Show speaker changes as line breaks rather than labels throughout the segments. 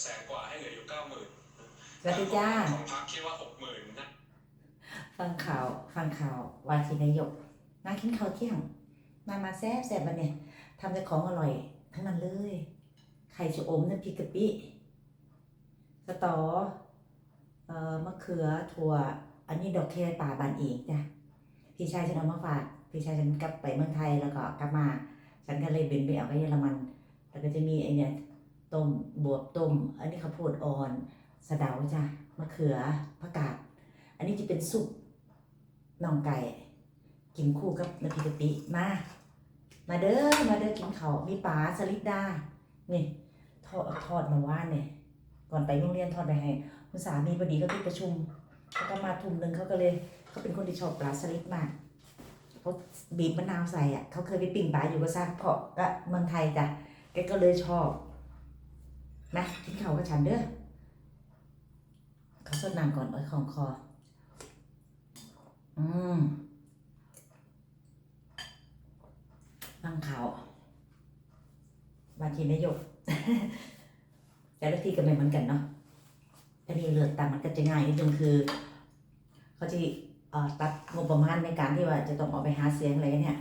แสนกว่าให้เหลืออยู่เก้าหมื่น
สวัสดีจ้า
ของพักคิดว่าหกหมื่นนะ
ฟังข่าวฟังข่าววาทีนายกนั่งกินข้าวเที่ยงมามาแซ่บแซ่บวันเนี่ยทำแต่ของอร่อยทั้งนั้นเลยไข่ชะอมน้ำพริกกะปิสตอเอ่อมะเขือถั่ว อันนี้ดอกแคป่าบานเองจ้ะพี่ชายฉันเอามาฝากพี่ชายฉันกลับไปเมืองไทยแล้วก็กลับมา ฉันก็เลยบินไปเอาไปเยอรมันแล้วก็จะมีไอเนี่ย ต้มบวบต้ม อันนี้ข้าวโพดอ่อนสะเดาจ้ะมะเขือผักกาด อันนี้จะเป็นซุปน่องไก่ กินคู่กับน้ำพริกกะปิมา มาเด้อมาเด้อกินเขามีปลาสลิดดานี่ทอดทอดมาว่านเนี่ยก่อนไปโรงเรียนทอดไปให้คุณสามีพอดีก็ติดประชุมเขาก็มาทุ่มหนึ่งเขาก็เลยเขาเป็นคนที่ชอบปลาสลิดมากเขาบีบมะนาวใส่อะเขาเคยไปปิ้งปลาอยู่กับซากเพาะก็เมืองไทยจ้ะแกก็เลยชอบ นะกินข้าวกับฉันเด้อเขาสดน้ำก่อนไว้ของคอ อืมฟังข่าวบางทีนายก แต่ละที่ก็ไม่เหมือนกันเนาะอันนี้เลือกตั้งมันก็จะง่ายนิดนึงคือ เขาจะตัดงบประมาณในการที่ว่าจะต้องออกไปหาเสียงอะไรเนี่ย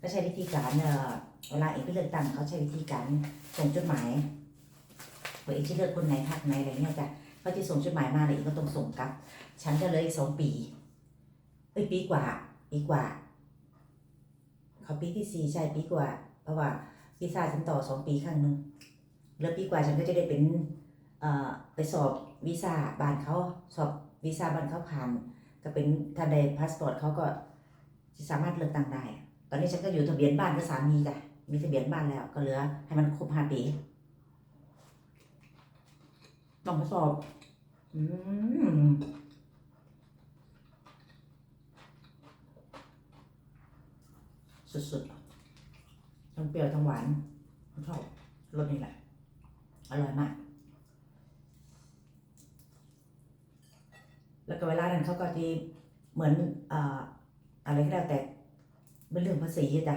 ก็ใช้วิธีการเออเวลาเอกไปเลือกตั้งเขาใช้วิธีการส่งจดหมาย ว่าเอกจะเลือกคนไหนพรรคไหนอะไรเนี่ยจ้ะเขาจะส่งจดหมายมาเลยเอกก็ต้องส่งกลับ ฉันก็เลยอีกสองปีเอ้ยปีกว่าปีกว่า เขาปีที่สี่ใช่ปีกว่า เพราะว่าวีซ่าฉันต่อสองปีครั้งหนึ่งแล้วปีกว่าฉันก็จะได้เป็นเอ่อไปสอบวีซ่าบ้านเขาสอบวีซ่าบ้านเขาผ่าน ก็เป็นถ้าได้พาสปอร์ตเขาก็จะสามารถเลือกตั้งได้ ตอนนี้ฉันก็อยู่ทะเบียนบ้านกับสามีจ้ะมีทะเบียนบ้านแล้วก็เหลือให้มันครบห้าปี ต้องทดสอบ อืมสุดๆ ทั้งเปรี้ยวทั้งหวานชอบรสนี่แหละ อร่อยมาก แล้วก็เวลานั้นเขาก็จะเหมือนอ่าอะไรก็แล้วแต่เป็นเรื่องภาษีจ้ะ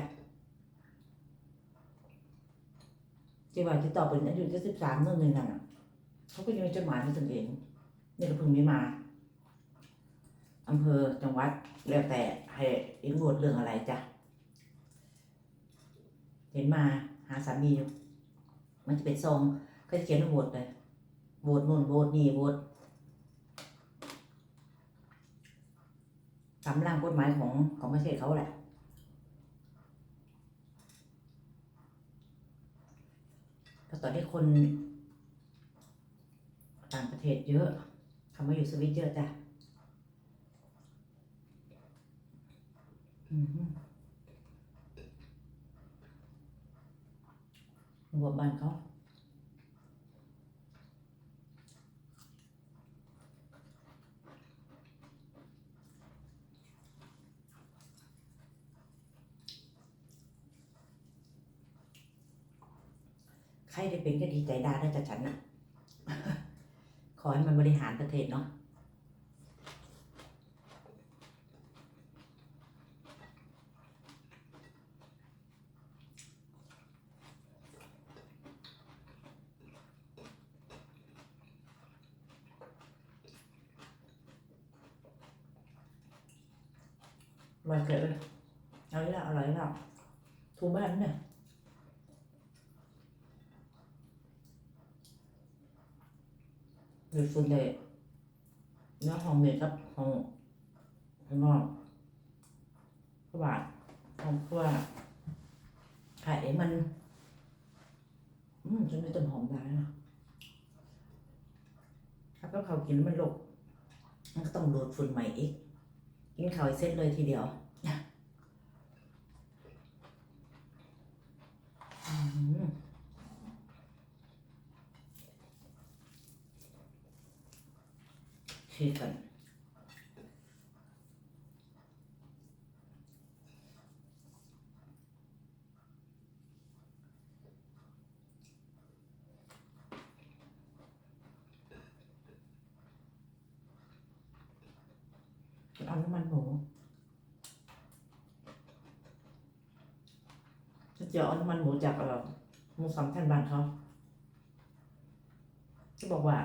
ที่ว่าที่ต่อเป็นอายุที่สิบสามนู่นนี่นั่นอะ เขาก็ยังมีจดหมายมาถึงเองนี่ก็เพิ่งมีมาอำเภอจังหวัดแล้วแต่ให้เอ็นโหวตเรื่องอะไรจ้ะเห็นมาหาสามีอยู่มันจะเป็นซองเขาจะเขียนโหวตเลยโหวตนู่นโหวตนี่โหวตตามร่างกฎหมายของของประเทศเขาแหละก็ตอนนี้คน ต่างประเทศเยอะคำว่าอยู่สวิตเยอะจ้ะหัวบ้านเขาใครได้เป็นก็ดีใจได้ได้จากฉันนะ อให้มันบริหารประเทศเนาะอร่อยเกินเลยเอาอีกแล้วอร่อยแล้วถูกบ้านเนี่ย คือส่วนใหญ่เนื้อห้องเมดกับห้องข้างนอกเพราะว่าเพราะว่าไข่มัน อืมจนไม่ต้นหอมได้นะถ้าก็เขากินมันหลกมันก็ต้องโดดฝุ่นใหม่อีก กินข้าวให้เสร็จเลยทีเดียวอืม คือกันเอาน้ำมันหมูจะเอาน้ำมันหมูจากเออหมูสามท่านบานเขาที่บอกว่า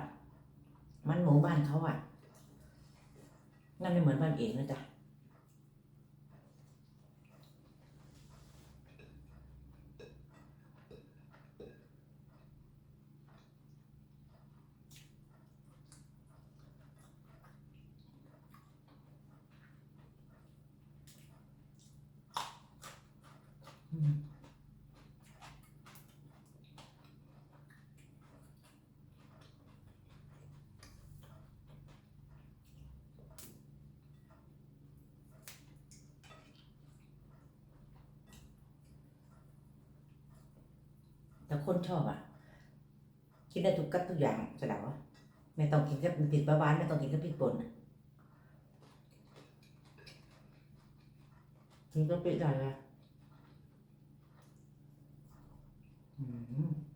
มันหมูบ้านเขาอะ นั่นไม่เหมือนบ้านเอกนะจ๊ะอืม แต่คนชอบอะกินได้ทุกกับทุกอย่างจะเดาว่าไม่ต้องกินกับติดประวานไม่ต้องกินกับพริกป่นอะกินก็ปิดได้ละอืม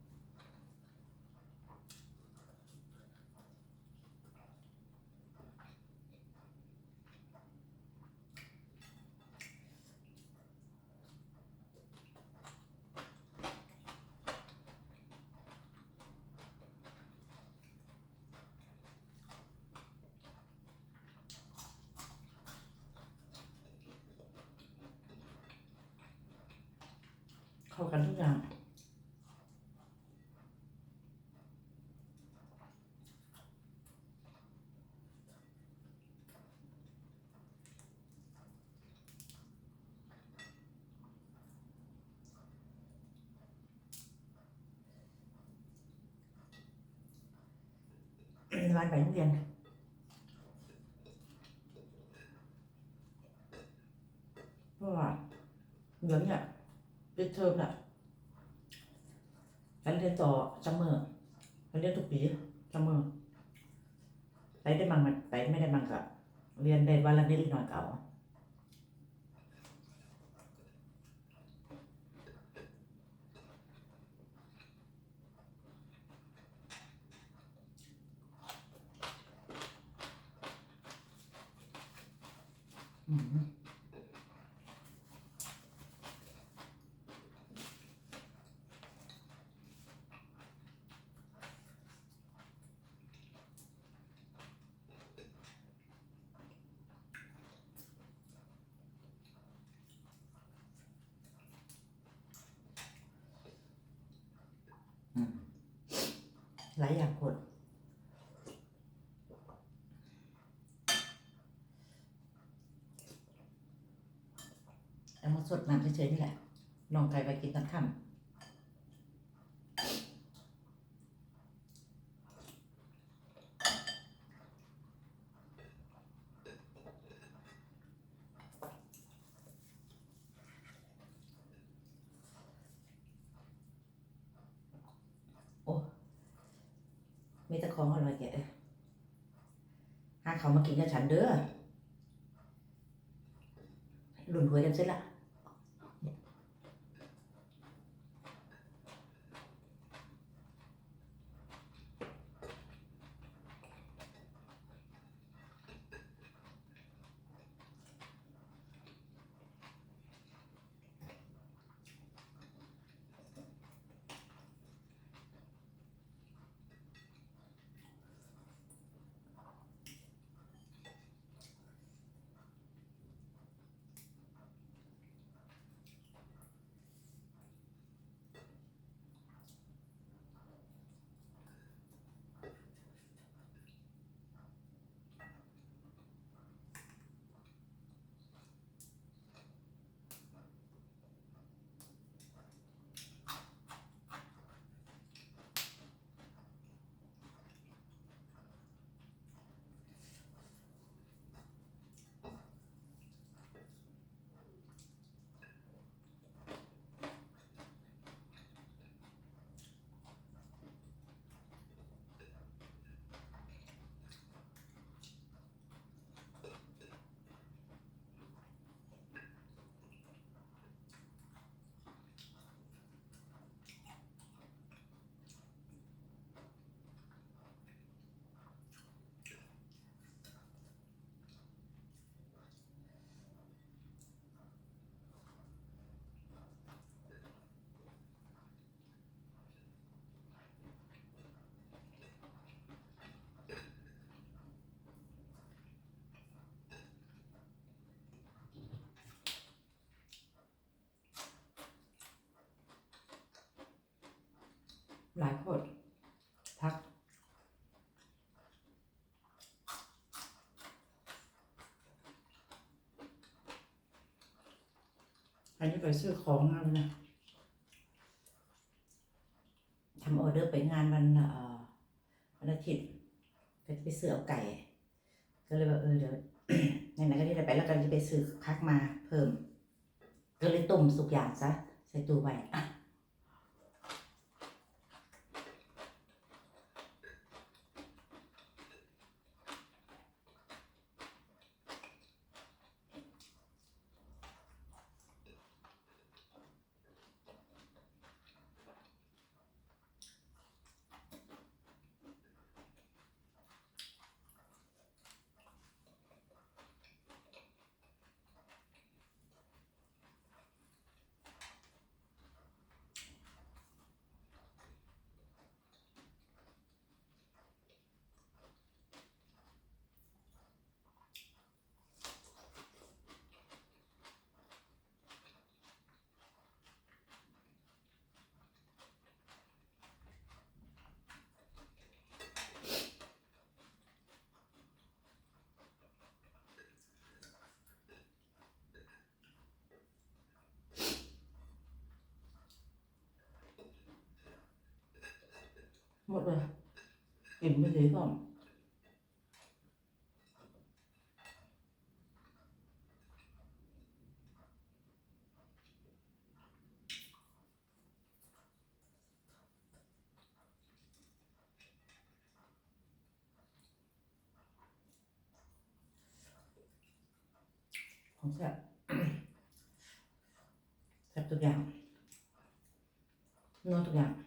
เข้ากันทุกอย่างวันไปโรงเรียนเพราะว่าเดี๋ยวเนี่ยปิด เทอมน่ะไปเรียนต่อซัมเมอร์ไปเรียนทุกปีซัมเมอร์ไปได้บางไปไม่ได้บางก็เรียนได้วันละนิดหน่อยเก่าอืมห ลายอย่างคนเอามาสดน้ำเฉยๆนี่แหละน้องไก่ไปกินตอนค่ำมีแต่ของอร่อยแกะเลยหา เขามากินกับฉันเด้อหลุนหวยกันเสร็จละ หลายคนพัก อันนี้ไปซื้อของมาเลยนะทำออเดอร์ไปงานวันวันอาทิตย์ก็จะไปซื้อเอาไก่ ก็เลยว่าเออเดี๋ยวไหนๆก็ได้ไปแล้วก็จะไปซื้อพักมาเพิ่ม ก็เลยต้มสุกอย่างซะใส่ตู้ไว้ หมดเลยกินไปเลยก่อนของแซ่บแซ่บทุกอย่างนัวทุกอย่าง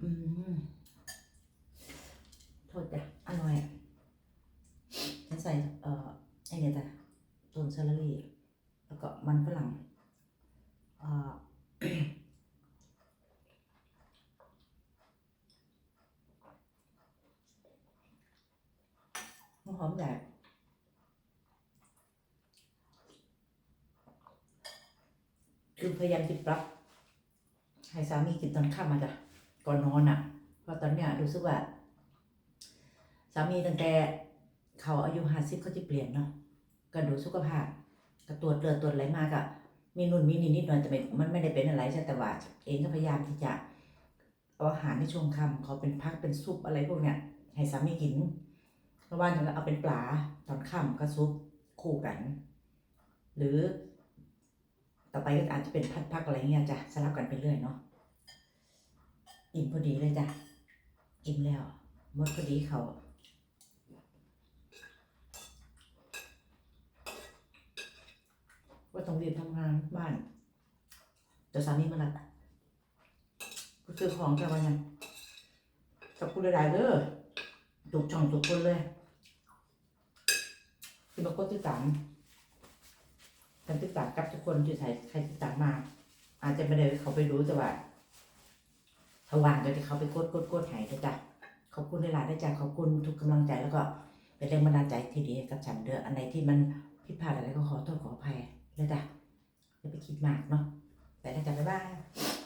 อืมโทษจ้ะอร่อยอะฉันใส่ เอ่อไอเนี่ยจ้ะต้นซาลารี่ แล้วก็มันฝรั่งเอ่อหอมใหญ่คือพยายามจะปรับ ให้สามีกินตอนค่ำมาจ้ะ ก่อนนอนอะเพราะตอนเนี้ยรู้สึกว่าสามีตั้งแต่เขาอายุห้าสิบเขาจะเปลี่ยนเนาะก็ดูสุขภาพก็ตรวจเลือดตรวจอะไรมากอะมีนุ่นมีนี่นิดหน่อยแต่ม่มันไม่ได้เป็นอะไรใช่แต่ว่าเองก็พยายามที่จะเอาอาหารในช่วงค่ำเขาเป็นพักเป็นซุปอะไรพวกเนี้ยให้สามีกินเพราะว่าจะเอาเป็นปลาตอนค่ำก็ซุปคู่กัน หรือ ต่อไปก็อาจจะเป็นพัดพักอะไรเงี้ยจ้ะสลับกันไปเรื่อยเนาะ อิ่มพอดีเลยจ้ะ อิ่มแล้วหมดพอดีเขาว่าต้องรีบทำงานบ้านเดี๋ยวสามีมาละก็ซื้อของจะมายังขอบคุณหลายเด้อถูกช่องทุกคนเลยที่มากดติดตามกันติดตามกับทุกคนที่ใส่ใครติดตามมา อาจจะไม่ได้เขาไปรู้แต่ว่า ถวาว่างก็จะเขาไปกดกดกดหายนะจ๊ะขอบคุณหลายๆนะจ๊ะขอบคุณทุกกำลังใจแล้วก็เป็นแรงบันดาลใจที่ดีให้กับฉันเด้ออันไหนที่มันผิดพลาดอะไรก็ขอโทษขออภัยนะจ๊ะอย่าไปคิดมากเนาะไปนะจ๊ะบ๊ายบาย